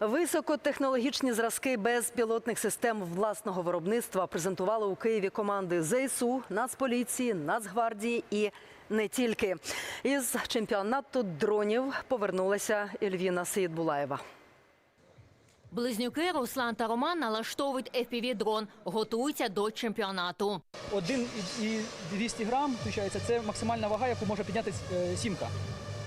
Високотехнологічні зразки безпілотних систем власного виробництва презентували у Києві команди ЗСУ, Нацполіції, Нацгвардії і не тільки. Із чемпіонату дронів повернулася Ельвіна Сеїдбулаєва. Близнюки Руслан та Роман налаштовують FPV-дрон, готуються до чемпіонату. Один і і 200 грам, виходить, це максимальна вага, яку може підняти е, сімка,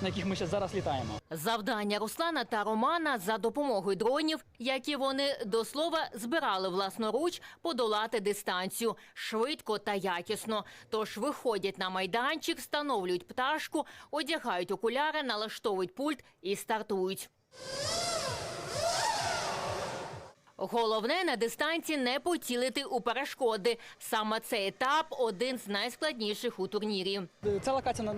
на яких ми ще зараз літаємо. Завдання Руслана та Романа за допомогою дронів, які вони до слова збирали власноруч, подолати дистанцію швидко та якісно. Тож виходять на майданчик, встановлюють пташку, одягають окуляри, налаштовують пульт і стартують. Головне на дистанції не поцілити у перешкоди. Саме цей етап один з найскладніших у турнірі. Ця локація,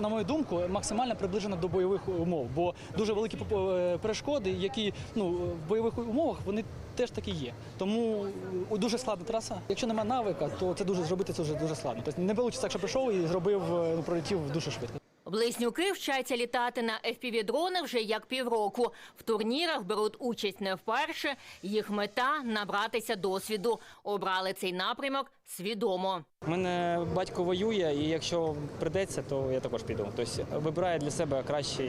на, мою думку, максимально приближена до бойових умов, бо дуже великі е, перешкоди, які ну, в бойових умовах вони теж таки є. Тому дуже складна траса. Якщо немає навика, то це дуже зробити це вже дуже складно. Тобто не вийде так, що прийшов і зробив, е, ну, пролетів дуже швидко. Близнюки вчаться літати на fpv дрони вже як півроку. В турнірах беруть участь не вперше. Їх мета набратися досвіду. Обрали цей напрямок свідомо. У мене батько воює, і якщо придеться, то я також піду. Тобто вибираю для себе краще,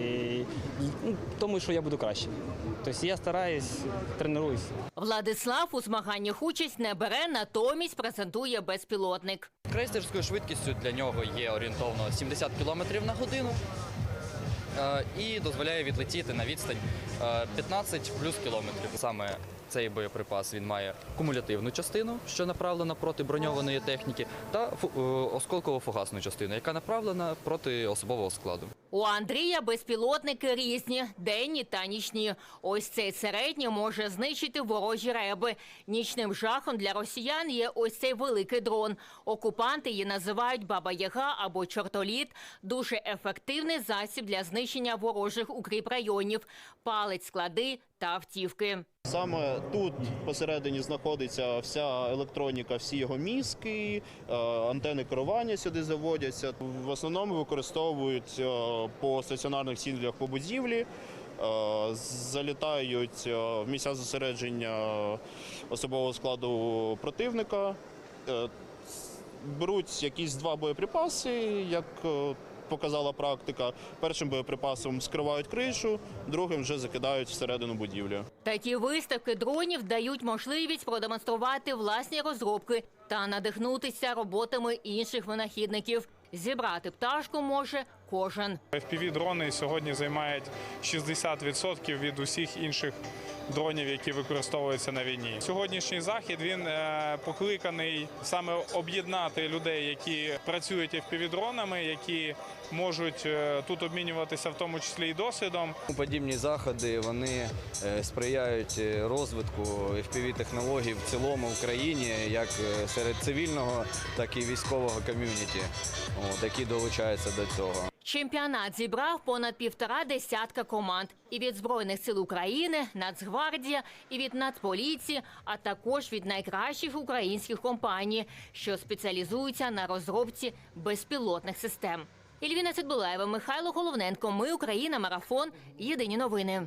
ну, тому що я буду краще. Тобто я стараюсь, тренуюсь. Владислав у змаганнях участь не бере, натомість презентує безпілотник. Крейсерською швидкістю для нього є орієнтовно 70 км на годину е, і дозволяє відлетіти на відстань 15 плюс кілометрів. Саме цей боєприпас він має кумулятивну частину, що направлена проти броньованої техніки, та е, осколково-фугасну частину, яка направлена проти особового складу. У Андрія безпілотники різні, денні та нічні. Ось цей середній може знищити ворожі реби. Нічним жахом для росіян є ось цей великий дрон. Окупанти її називають Баба-Яга або чортоліт. Дуже ефективний засіб для знищення ворожих укріпрайонів, палить склади та автівки. Саме тут посередині знаходиться вся електроніка, всі його мізки, е, антени керування сюди заводяться. В основному використовують е, по стаціонарних цілях по будівлі, е, залітають в місця зосередження особового складу противника, беруть якісь два боєприпаси, як показала практика. Першим боєприпасом скривають кришу, другим вже закидають всередину будівлі. Такі виставки дронів дають можливість продемонструвати власні розробки та надихнутися роботами інших винахідників. Зібрати пташку може кожен. FPV-дрони сьогодні займають 60% від усіх інших дронів, які використовуються на війні. Сьогоднішній захід він е, покликаний саме об'єднати людей, які працюють FPV-дронами, які можуть е, тут обмінюватися в тому числі і досвідом. Подібні заходи вони е, сприяють розвитку FPV-технологій в цілому в країні, як серед цивільного, так і військового ком'юніті, які долучаються до цього. Чемпіонат зібрав понад півтора десятка команд і від збройних сил України, Нацгвардія, і від Нацполіції, а також від найкращих українських компаній, що спеціалізуються на розробці безпілотних систем. Ільвіна Цидбулаєва, Михайло Головненко. Ми Україна. Марафон. Єдині новини.